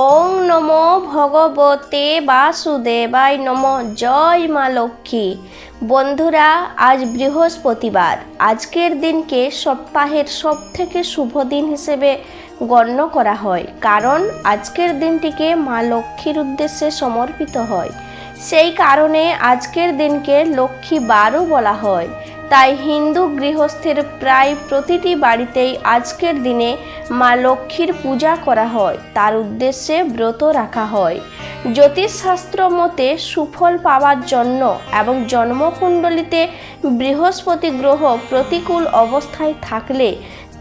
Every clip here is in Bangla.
ওং নম ভগবতে বাসুদেবায় নম। জয় মা লক্ষ্মী। বন্ধুরা, আজ বৃহস্পতিবার। আজকের দিনকে সপ্তাহের সব থেকে শুভ দিন হিসেবে গণ্য করা হয়। কারণ, আজকের দিনটিকে মা লক্ষ্মীর উদ্দেশ্যে সমর্পিত হয়। সেই কারণে আজকের দিনকে লক্ষ্মী বারও বলা হয়। তাই হিন্দু গৃহস্থের প্রায় প্রতিটি বাড়িতেই আজকের দিনে মা লক্ষ্মীর পূজা করা হয়। তার উদ্দেশ্যে ব্রত রাখা হয়। জ্যোতিষশাস্ত্র মতে সুফল পাওয়ার জন্য এবং জন্মকুণ্ডলিতে বৃহস্পতি গ্রহ প্রতিকূল অবস্থায় থাকলে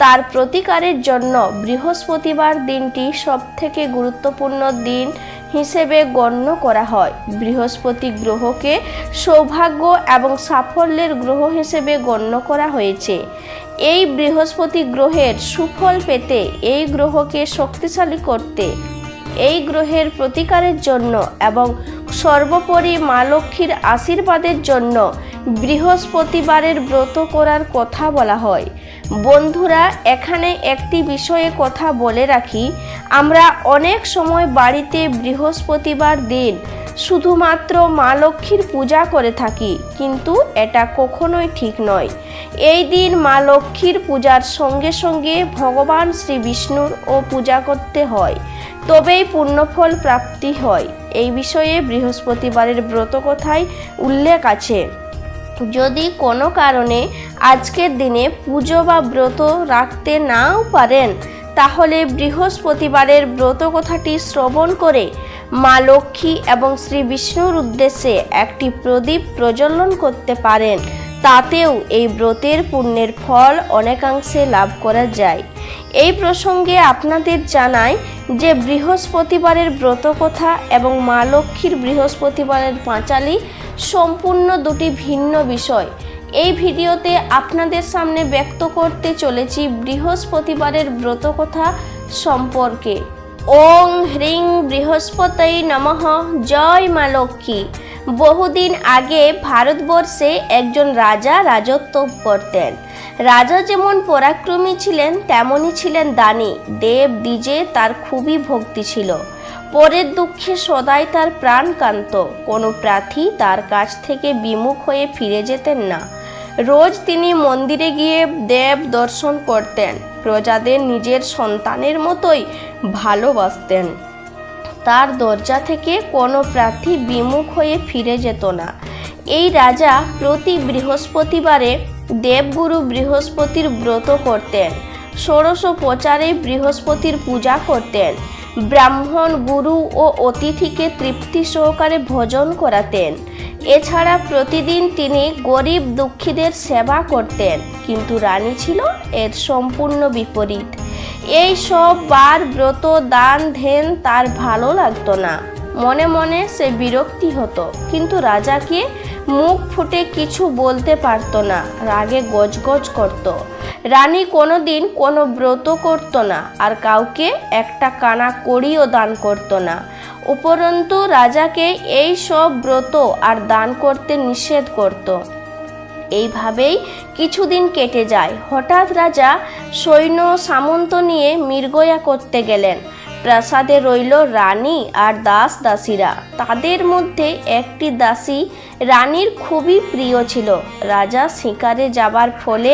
তার প্রতিকারের জন্য বৃহস্পতিবার দিনটি সবথেকে গুরুত্বপূর্ণ দিন। হিসেবে গণ্য করা হয়। বৃহস্পতি গ্রহকে সৌভাগ্য এবং সাফল্যের গ্রহ হিসেবে গণ্য করা হয়েছে। এই বৃহস্পতি গ্রহের সুফল পেতে এই গ্রহকে শক্তিশালী করতে, এই গ্রহের প্রতিকারের জন্য এবং সর্বোপরি মা লক্ষ্মীর আশীর্বাদের জন্য বৃহস্পতিবারের ব্রত করার কথা বলা হয়। বন্ধুরা, এখানে একটি বিষয়ে কথা বলে রাখি। আমরা অনেক সময় বাড়িতে বৃহস্পতিবার দিন শুধুমাত্র মা লক্ষ্মীর পূজা করে থাকি, কিন্তু এটা কখনোই ঠিক নয়। এই দিন মা লক্ষ্মীর পূজার সঙ্গে সঙ্গে ভগবান শ্রী বিষ্ণুর ও পূজা করতে হয়, তবেই পুণ্যফল প্রাপ্তি হয়। এই বিষয়ে বৃহস্পতিবারের ব্রত কথায় উল্লেখ আছে। যদি কোনো কারণে আজকের দিনে পুজো বা ব্রত রাখতে নাও পারেন, তাহলে বৃহস্পতিবারের ব্রত কথাটি শ্রবণ করে মা লক্ষ্মী এবং শ্রী বিষ্ণুর উদ্দেশ্যে একটি প্রদীপ প্রজ্বলন করতে পারেন। তাতেও এই ব্রতের পুণ্যের ফল অনেকাংশে লাভ করা যায়। এই প্রসঙ্গে আপনাদের জানাই যে বৃহস্পতিবারের ব্রত কথা এবং মা লক্ষ্মীর বৃহস্পতিবারের পাঁচালি সম্পূর্ণ দুটি ভিন্ন বিষয়। এই ভিডিওতে আপনাদের সামনে ব্যক্ত করতে চলেছি বৃহস্পতিবারের ব্রত কথা সম্পর্কে। ওং হ্রিং বৃহস্পতই নমঃ। জয় মা লক্ষ্মী। বহুদিন আগে ভারতবর্ষে একজন রাজা রাজত্ব করতেন। রাজা যেমন পরাক্রমী ছিলেন, তেমনই ছিলেন দানি। দেব, দ্বিজে তার খুবই ভক্তি ছিল। পরের দুঃখে সদাই তার প্রাণ কান্ত। কোনো প্রার্থী তার কাছ থেকে বিমুখ হয়ে ফিরে যেতেন না। রোজ তিনি মন্দিরে গিয়ে দেব দর্শন করতেন। প্রজাদের নিজের সন্তানের মতোই ভালোবাসতেন। তার দরজা থেকে কোনো প্রার্থী বিমুখ হয়ে ফিরে যেত না। এই রাজা প্রতি বৃহস্পতিবারে দেবগুরু বৃহস্পতির ব্রত করতেন। ষোড়শ প্রচারে বৃহস্পতির পূজা করতেন। ব্রাহ্মণ, গুরু ও অতিথিকে তৃপ্তি সহকারে ভোজন করাতেন। এছাড়া প্রতিদিন তিনি গরিব দুঃখীদের সেবা করতেন, কিন্তু রানী ছিল এর সম্পূর্ণ বিপরীত। এই সব বার ব্রত, দান, ধ্যান তার ভালো লাগতো না। মনে মনে সে বিরক্তি হতো, কিন্তু রাজাকে মুখ ফুটে কিছু বলতে পারতো না, রাগে গজগজ করত। রানী কোনোদিন কোনো ব্রত করত না, আর কাউকে একটা কানা কড়িও দান করত না। উপরন্তু রাজাকে এই সব ব্রত আর দান করতে নিষেধ করত। এইভাবেই কিছুদিন কেটে যায়। হঠাৎ রাজা সৈন্য সামন্ত নিয়ে মির্গয়া করতে গেলেন। প্রাসাদে রইল রানী আর দাস দাসীরা। তাদের মধ্যে একটি দাসী রানীর খুবই প্রিয় ছিল। রাজা শিকারে যাবার ফলে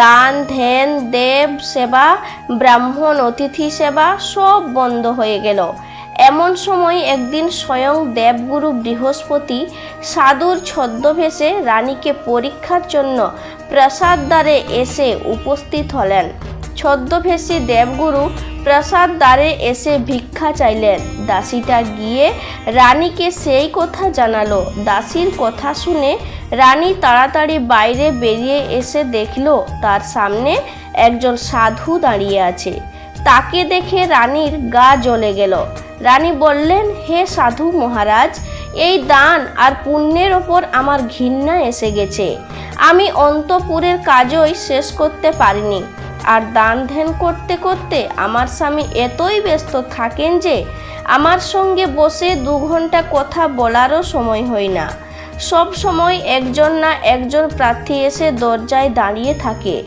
দান ধ্যান দেব সেবা, ব্রাহ্মণ, অতিথি সেবা সব বন্ধ হয়ে গেল। এমন সময় একদিন স্বয়ং দেবগুরু বৃহস্পতি সাধুর ছদ্মবেশে রানীকে পরীক্ষার জন্য প্রাসাদ দ্বারে এসে উপস্থিত হলেন। ছদ্মবেশী দেবগুরু প্রাসাদ দ্বারে এসে ভিক্ষা চাইলেন। দাসীটা গিয়ে রানীকে সেই কথা জানালো। দাসীর কথা শুনে রানী তাড়াতাড়ি বাইরে বেরিয়ে এসে দেখল, তার সামনে একজন সাধু দাঁড়িয়ে আছে। তাকে দেখে রানীর গা জ্বলে গেল। রানী বললেন, হে সাধু মহারাজ, এই দান আর পুণ্যের ওপর আমার ঘৃণা এসে গেছে। আমি অন্তপুরের কাজই শেষ করতে পারিনি। আর দান ধ্যান করতে করতে আমার স্বামী এতই ব্যস্ত থাকেন যে আমার সঙ্গে বসে দু ঘণ্টা কথা বলারও সময় হয় না। সব সময় একজন না একজন প্রার্থী এসে দরজায় দাঁড়িয়ে থাকে।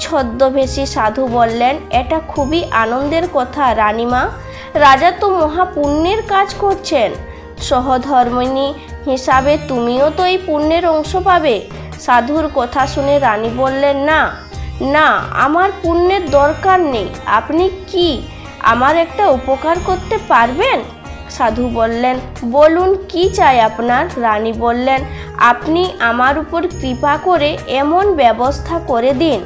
ছদ্মবেশী সাধু বললেন, এটা খুবই আনন্দের কথা, রানীমা। রাজা তো মহাপুণ্যের কাজ করছেন। সহধর্মিনী হিসাবে তুমিও তো এই পুণ্যের অংশ পাবে। সাধুর কথা শুনে রানী বললেন, না না, আমার পুণ্যের দরকার নেই। আপনি কি আমার একটা উপকার করতে পারবেন? সাধু বললেন, বলুন কি চাই আপনার? রানী বললেন, আপনি আমার উপর কৃপা করে এমন ব্যবস্থা করে দিন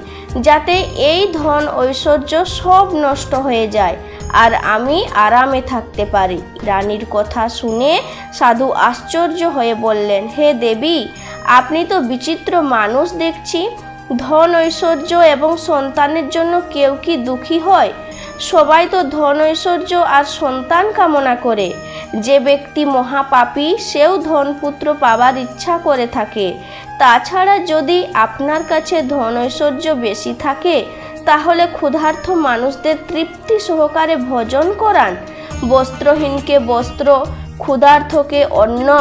যাতে এই ধন ঐশ্বর্য সব নষ্ট হয়ে যায় আর আমি আরামে থাকতে পারি। রানীর কথা শুনে সাধু আশ্চর্য হয়ে বললেন, হে দেবী, আপনি তো বিচিত্র মানুষ দেখছি। ধন ঐশ্বর্য এবং সন্তানের জন্য কেউ কি দুঃখী হয়? সবাই তো ধন ঐশ্বর্য আর সন্তান কামনা করে। যে ব্যক্তি মহাপাপী, সেও ধনপুত্র পাবার ইচ্ছা করে থাকে। তাছাড়া যদি আপনার কাছে ধন ঐশ্বর্য বেশি থাকে, তাহলে ক্ষুধার্থ মানুষদের তৃপ্তি সহকারে ভোজন করান। বস্ত্রহীনকে বস্ত্র ক্ষুধার্থকে অন্ন,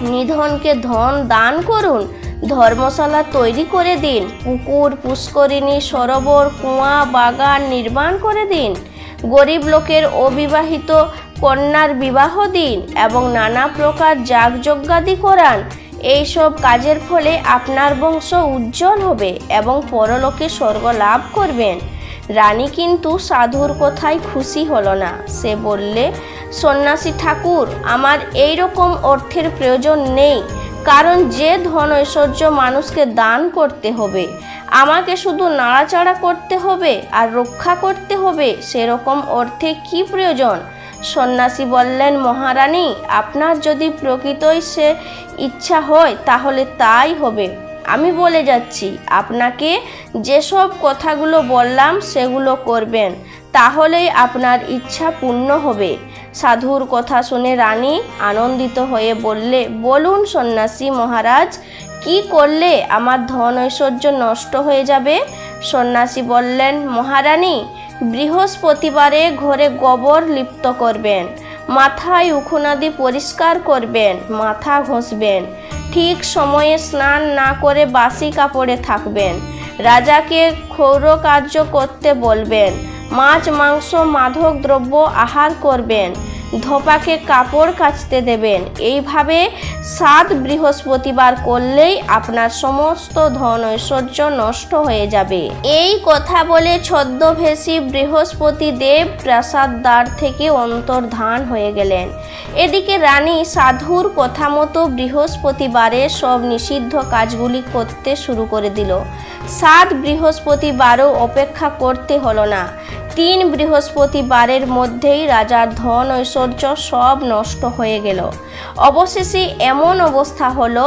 নিধনকে ধন দান করুন। ধর্মশালা তৈরি করে দিন। পুকুর, পুষ্করিণী, সরোবর, কুয়া, বাগান নির্মাণ করে দিন। গরিব লোকের অবিবাহিত কন্যার বিবাহ দিন এবং নানা প্রকার যাগযজ্ঞাদি করান। এইসব কাজের ফলে আপনার বংশ উজ্জ্বল হবে এবং পরলোকে স্বর্গ লাভ করবেন। রানী কিন্তু সাধুর কথায় খুশি হলো না। সে বললে, সন্ন্যাসী ঠাকুর, আমার এই রকম অর্থের প্রয়োজন নেই। কারণ যে ধন ঐশ্বর্য মানুষকে দান করতে হবে, আমাকে শুধু নাড়াচাড়া করতে হবে আর রক্ষা করতে হবে, সেরকম অর্থে কি প্রয়োজন? সন্ন্যাসী বললেন, মহারানী, আপনার যদি প্রকৃতই সে ইচ্ছা হয়, তাহলে তাই হবে। আমি বলে যাচ্ছি, আপনাকে যেসব কথাগুলো বললাম, সেগুলো করবেন। তাহলেই আপনার ইচ্ছা পূর্ণ হবে। সাধুর কথা শুনে রানী আনন্দিত হয়ে বললে, বলুন সন্ন্যাসী মহারাজ, কি করলে আমার ধন ঐশ্বর্য নষ্ট হয়ে যাবে? সন্ন্যাসী বললেন, মহারানী, বৃহস্পতিবারে ঘরে গোবর লিপ্ত করবেন, মাথায় উখুনাদি পরিষ্কার করবেন, মাথা ঘষবেন, ঠিক সময়ে স্নান না করে বাসি কাপড়ে থাকবেন, রাজাকে ক্ষৌর কার্য করতে বলবেন মাছ মাংস মাদক দ্রব্য আহার করবেন। ধোপাকে কাপড় কাচতে দেবেন। এইভাবে সাত বৃহস্পতিবার করলেই আপনার সমস্ত ধন ঐশ্বর্য নষ্ট হয়ে যাবে। এই কথা বলে ছদ্মভেষী বৃহস্পতি দেব প্রাসাদ দ্বার থেকে অন্তর্ধান হয়ে গেলেন। এদিকে রানী সাধুর কথা মতো বৃহস্পতিবারে সব নিষিদ্ধ কাজগুলি করতে শুরু করে দিল। সাত বৃহস্পতিবারও অপেক্ষা করতে হলো না। তিন বৃহস্পতিবারের মধ্যেই রাজার ধন ঐশ্বর্য সব নষ্ট হয়ে গেল। অবশেষে এমন অবস্থা হলো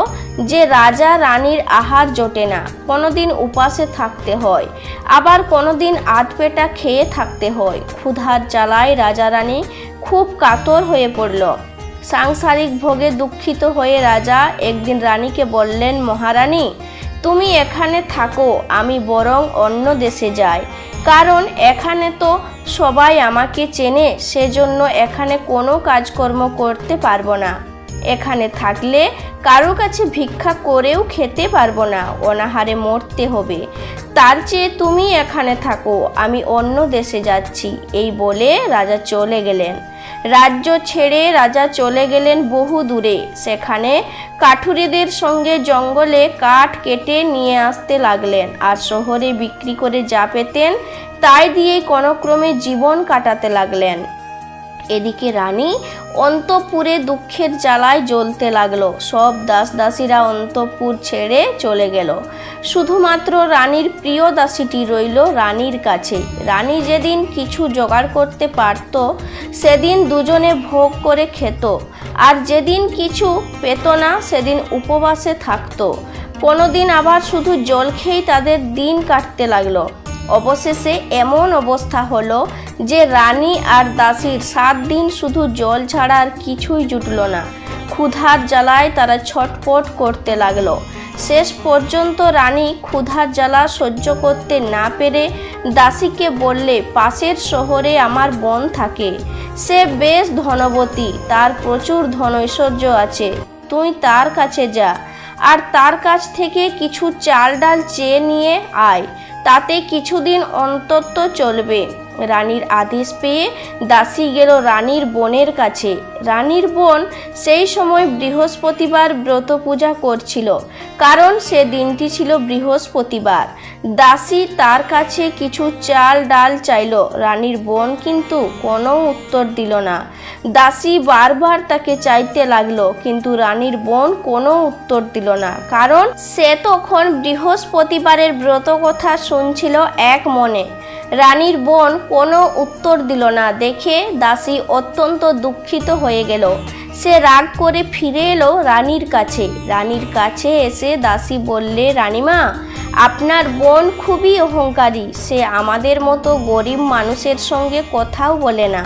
যে রাজা রানীর আহার জোটে না, কোনোদিন উপাসে থাকতে হয়, আবার কোনোদিন আধপেটা খেয়ে থাকতে হয়। ক্ষুধার জ্বালায় রাজা রানী খুব কাতর হয়ে পড়ল। সাংসারিক ভোগে দুঃখিত হয়ে রাজা একদিন রানীকে বললেন, মহারানী, তুমি এখানে থাকো, আমি বরং অন্য দেশে যাই। কারণ এখানে তো সবাই আমাকে চেনে সেজন্য এখানে কোনো কাজকর্ম করতে পারব না। এখানে থাকলে কারও কাছে ভিক্ষা করেও খেতে পারব না, অনাহারে মরতে হবে। তার চেয়ে তুমি এখানে থাকো, আমি অন্য দেশে যাচ্ছি, এই বলে রাজা চলে গেলেন। রাজ্য ছেড়ে রাজা চলে গেলেন বহু দূরে। সেখানে কাঠুরিদের সঙ্গে জঙ্গলে কাঠ কেটে নিয়ে আসতে লাগলেন, আর শহরে বিক্রি করে যা পেতেন তাই দিয়ে কোনোক্রমে জীবন কাটাতে লাগলেন। এদিকে রানী অন্তপুরে দুঃখের জ্বালায় জ্বলতে লাগল। সব দাস দাসীরা অন্তপুর ছেড়ে চলে গেল। শুধুমাত্র রানীর প্রিয় দাসীটি রইল রানীর কাছে। রানী যেদিন কিছু জোগাড় করতে পারত, সেদিন দুজনে ভোগ করে খেত। আর যেদিন কিছু পেত না, সেদিন উপবাসে থাকতো। কোনোদিন আবার শুধু জল খেয়েই তাদের দিন কাটতে লাগল। অবশেষে এমন অবস্থা হলো যে রানী আর দাসীর সাত দিন শুধু জল ছাড়া আর কিছুই জুটল না। ক্ষুধার জ্বালায় তারা ছটপট করতে লাগল। শেষ পর্যন্ত রানী ক্ষুধার জ্বালা সহ্য করতে না পেরে দাসীকে বললে, পাশের শহরে আমার বোন থাকে। সে বেশ ধনবতী, তার প্রচুর ধন ঐশ্বর্য আছে। তুই তার কাছে যা। আর তার কাছ থেকে কিছু চাল ডাল চেয়ে নিয়ে আয়। তাতে কিছুদিন অন্তত চলবে। রানীর আদেশ পেয়ে দাসী গেল রানীর বোনের কাছে। রানীর বোন সেই সময় বৃহস্পতিবার ব্রত পূজা করছিল, কারণ সে দিনটি ছিল বৃহস্পতিবার। দাসী তার কাছে কিছু চাল ডাল চাইল, রানীর বোন কিন্তু কোনো উত্তর দিল না। দাসী বারবার তাকে চাইতে লাগল, কিন্তু রানীর বোন কোনো উত্তর দিল না, কারণ সে তখন বৃহস্পতিবারের ব্রত কথা শুনছিল এক মনে। রানীর বোন কোনো উত্তর দিল না। দেখে দাসী অত্যন্ত দুঃখিত হয়ে গেল। সে রাগ করে ফিরে এলো রানীর কাছে। রানীর কাছে এসে দাসী বললে, রানীমা, আপনার বোন খুবই অহংকারী। সে আমাদের মতো গরিব মানুষের সঙ্গে কথাও বলে না।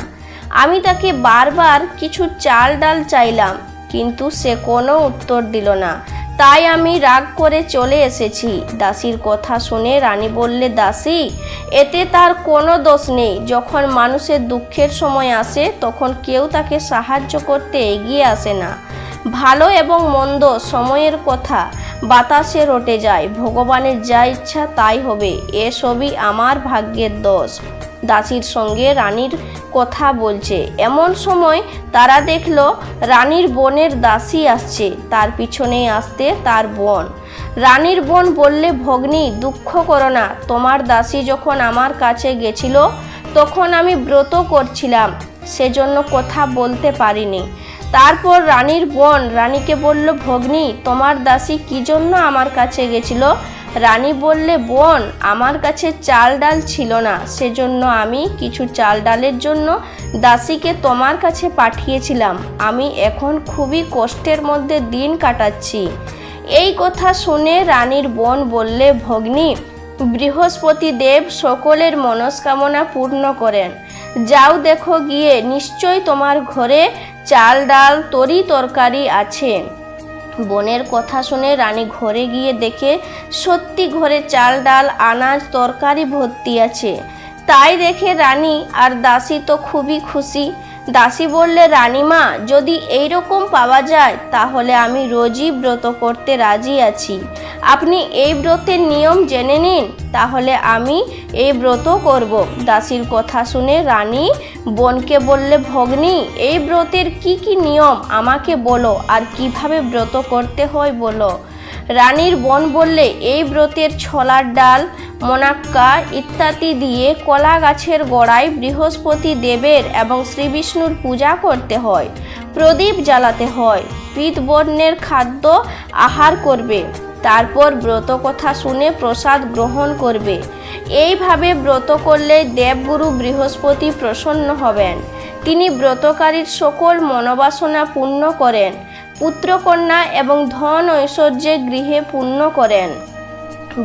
আমি তাকে বারবার কিছু চাল ডাল চাইলাম, কিন্তু সে কোনো উত্তর দিল না। তাই আমি রাগ করে চলে এসেছি। দাসীর কথা শুনে রানী বললে, দাসী, এতে তার কোনো দোষ নেই। যখন মানুষের দুঃখের সময় আসে, তখন কেউ তাকে সাহায্য করতে এগিয়ে আসে না। ভালো এবং মন্দ সময়ের কথা, বাতাসে রটে যায়। ভগবানের যা ইচ্ছা তাই হবে। এসবই আমার ভাগ্যের দোষ। দাসীর সঙ্গে রানীর কথা বলছে। এমন সময় তারা দেখল রানীর বোনের দাসী আসছে, তার পিছনে আসতে তার বোন। রানীর বোন বললে, ভগ্নী, দুঃখ করো না, তোমার দাসী যখন আমার কাছে গেছিল, তখন আমি ব্রত করছিলাম, সেজন্য কথা বলতে পারিনি। তারপর রানীর বোন রানীকে বলল, ভগ্নী, তোমার দাসী কি জন্য আমার কাছে গেছিল? রানী বললে, বোন, আমার কাছে চাল ডাল ছিল না, সেজন্য আমি কিছু চাল ডালের জন্য দাসীকে তোমার কাছে পাঠিয়েছিলাম। আমি এখন খুবই কষ্টের মধ্যে দিন কাটাচ্ছি। এই কথা শুনে রানীর বোন বললে, ভগ্নী, বৃহস্পতি দেব সকলের মনস্কামনা পূর্ণ করেন। যাও দেখো গিয়ে নিশ্চয় তোমার ঘরে চাল ডাল তরি তরকারি আছে। বোনের কথা শুনে রানী ঘরে গিয়ে দেখে, সত্যি ঘরে চাল, ডাল, আনাজ, তরকারি ভর্তি আছে। তাই দেখে রানী আর দাসী তো খুবই খুশি। দাসী বললে, রানীমা, যদি এই রকম পাওয়া যায়, তাহলে আমি রোজই ব্রত করতে রাজি আছি। আপনি এই ব্রতের নিয়ম জেনে নিন, তাহলে আমি এই ব্রত করব। দাসীর কথা শুনে রানী বোনকে বললে, ভগ্নী, এই ব্রতের কি কি নিয়ম? আমাকে বলো, আর কীভাবে ব্রত করতে হয় বলো। রানীর বোন বললে, এই ব্রতের ছলার ডাল, মোনাক্কা ইত্যাদি দিয়ে কলা গাছের গোড়ায় বৃহস্পতি দেবের এবং শ্রী বিষ্ণুর পূজা করতে হয়, প্রদীপ জ্বালাতে হয়, পিতবর্ণের খাদ্য আহার করবে, তারপর ব্রত কথা শুনে প্রসাদ গ্রহণ করবে। এইভাবে ব্রত করলে দেবগুরু বৃহস্পতি প্রসন্ন হবেন। তিনি ব্রতকারীর সকল মনোবাসনা পূর্ণ করেন। পুত্রকন্যা এবং ধন ঐশ্বর্যে গৃহে পূর্ণ করেন।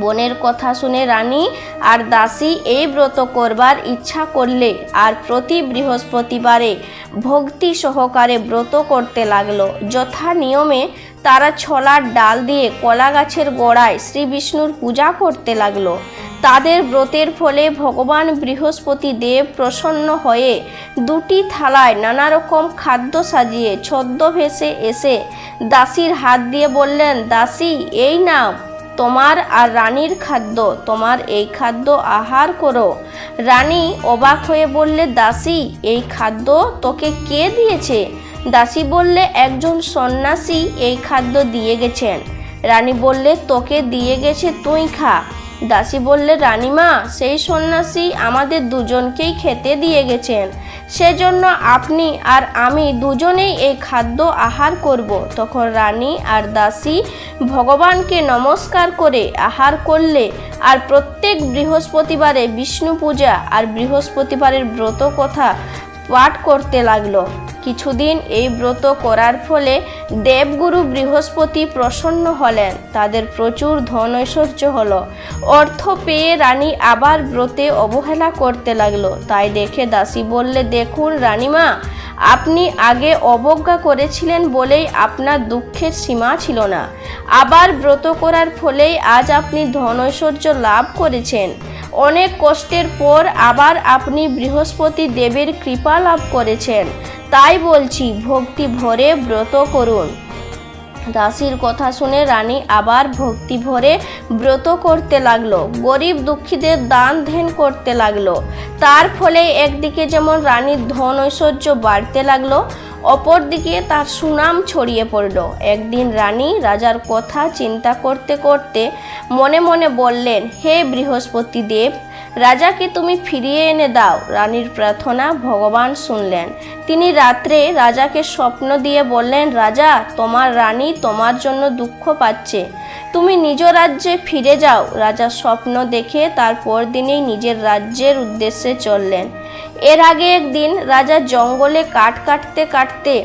বোনের কথা শুনে রানী আর দাসী এই ব্রত করবার ইচ্ছা করলে আর প্রতি বৃহস্পতিবারে ভক্তি সহকারে ব্রত করতে লাগল। যথা নিয়মে তারা ছলার ডাল দিয়ে কলা গাছের গোড়ায় শ্রী বিষ্ণুর পূজা করতে লাগল। তাদের ব্রতের ফলে ভগবান বৃহস্পতি দেব প্রসন্ন হয়ে দুটি থালায় নানা রকম খাদ্য সাজিয়ে ছদ্মভেসে এসে দাসীর হাত দিয়ে বললেন, দাসী, এই নাও, তোমার আর রানীর খাদ্য, তোমার এই খাদ্য আহার করো। রানী অবাক হয়ে বললে, দাসী, এই খাদ্য তোকে কে দিয়েছে? দাসী বললে, একজন সন্ন্যাসী এই খাদ্য দিয়ে গেছেন। রানী বললে, তোকে দিয়ে গেছে, তুই খা। দাসী বললে, রানীমা, সেই সন্ন্যাসী আমাদের দুজনকেই খেতে দিয়ে গেছেন। সেজন্য আপনি আর আমি দুজনেই এই খাদ্য আহার করব। তখন রানী আর দাসী ভগবানকে নমস্কার করে আহার করলে আর প্রত্যেক বৃহস্পতিবারে বিষ্ণু পূজা আর বৃহস্পতিবারের ব্রত কথা পাঠ করতে লাগল। কিছুদিন এই ব্রত করার ফলে দেবগুরু বৃহস্পতি প্রসন্ন হলেন, তাদের প্রচুর ধন ঐশ্বর্য হলো। অর্থ পেয়ে রানী আবার ব্রতে অবহেলা করতে লাগল। তাই দেখে দাসী বললে, দেখুন রানীমা, আপনি আগে অবজ্ঞা করেছিলেন বলেই আপনার দুঃখের সীমা ছিল না। আবার ব্রত করার ফলেই আজ আপনি ধন ঐশ্বর্য লাভ করেছেন। অনেক কষ্টের পর আবার আপনি বৃহস্পতি দেবের কৃপা লাভ করেছেন। তাই বলছি, ভক্তি ভরে ব্রত করুন। দাসীর কথা শুনে রানী আবার ভক্তি ভরে ব্রত করতে লাগল। গরিব দুঃখীদের দান ধ্যান করতে লাগল। তার ফলে একদিকে যেমন রানীর ধন ঐশ্বর্য বাড়তে লাগল অপরদিকে তার সুনাম ছড়িয়ে পড়ল। একদিন রানী রাজার কথা চিন্তা করতে করতে মনে মনে বললেন, হে বৃহস্পতি দেব রাজাকে তুমি ফিরিয়ে এনে দাও। রানীর প্রার্থনা ভগবান শুনলেন। তিনি রাত্রে রাজাকে স্বপ্ন দিয়ে বললেন, রাজা, তোমার রানী তোমার জন্য দুঃখ পাচ্ছে। তুমি নিজ রাজ্যে ফিরে যাও। রাজা স্বপ্ন দেখে তার পরদিনেই নিজের রাজ্যের উদ্দেশ্যে চললেন। এর আগে একদিন রাজা জঙ্গলে কাঠ কাটতে কাটতে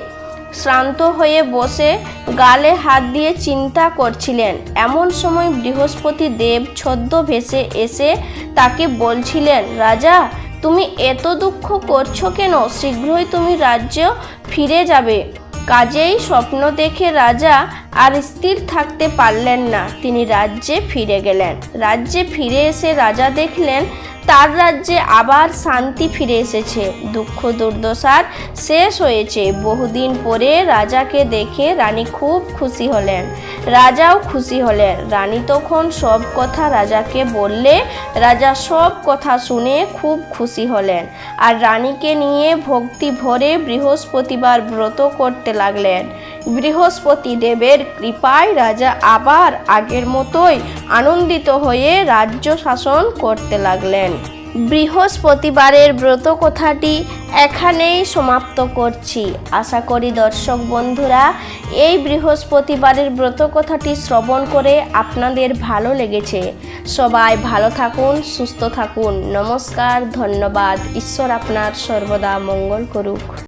শ্রান্ত হয়ে বসে গালে হাত দিয়ে চিন্তা করছিলেন। এমন সময় বৃহস্পতি দেব ছদ্ম ভেসে এসে তাকে বলছিলেন, রাজা, তুমি এত দুঃখ করছ কেন? শীঘ্রই তুমি রাজ্য ফিরে যাবে। কাজেই স্বপ্ন দেখে রাজা আর স্থির থাকতে পারলেন না। তিনি রাজ্যে ফিরে গেলেন। রাজ্যে ফিরে এসে রাজা দেখলেন তার রাজ্যে আবার শান্তি ফিরে এসেছে। দুঃখ, দুর্দশার শেষ হয়েছে। বহুদিন পরে রাজাকে দেখে রানী খুব খুশি হলেন। রাজাও খুশি হলেন। রানী তখন সব কথা রাজাকে বললে রাজা সব কথা শুনে খুব খুশি হলেন আর রানীকে নিয়ে ভক্তি ভরে বৃহস্পতিবার ব্রত করতে লাগলেন। বৃহস্পতি দেবের কৃপায় রাজা আবার আগের মতোই আনন্দিত হয়ে রাজ্য শাসন করতে লাগলেন। বৃহস্পতিবারের ব্রত কথাটি এখানেই সমাপ্ত করছি। আশা করি দর্শক বন্ধুরা, এই বৃহস্পতিবারের ব্রত কথাটি শ্রবণ করে আপনাদের ভালো লেগেছে। সবাই ভালো থাকুন, সুস্থ থাকুন। নমস্কার, ধন্যবাদ। ঈশ্বর আপনার সর্বদা মঙ্গল করুক।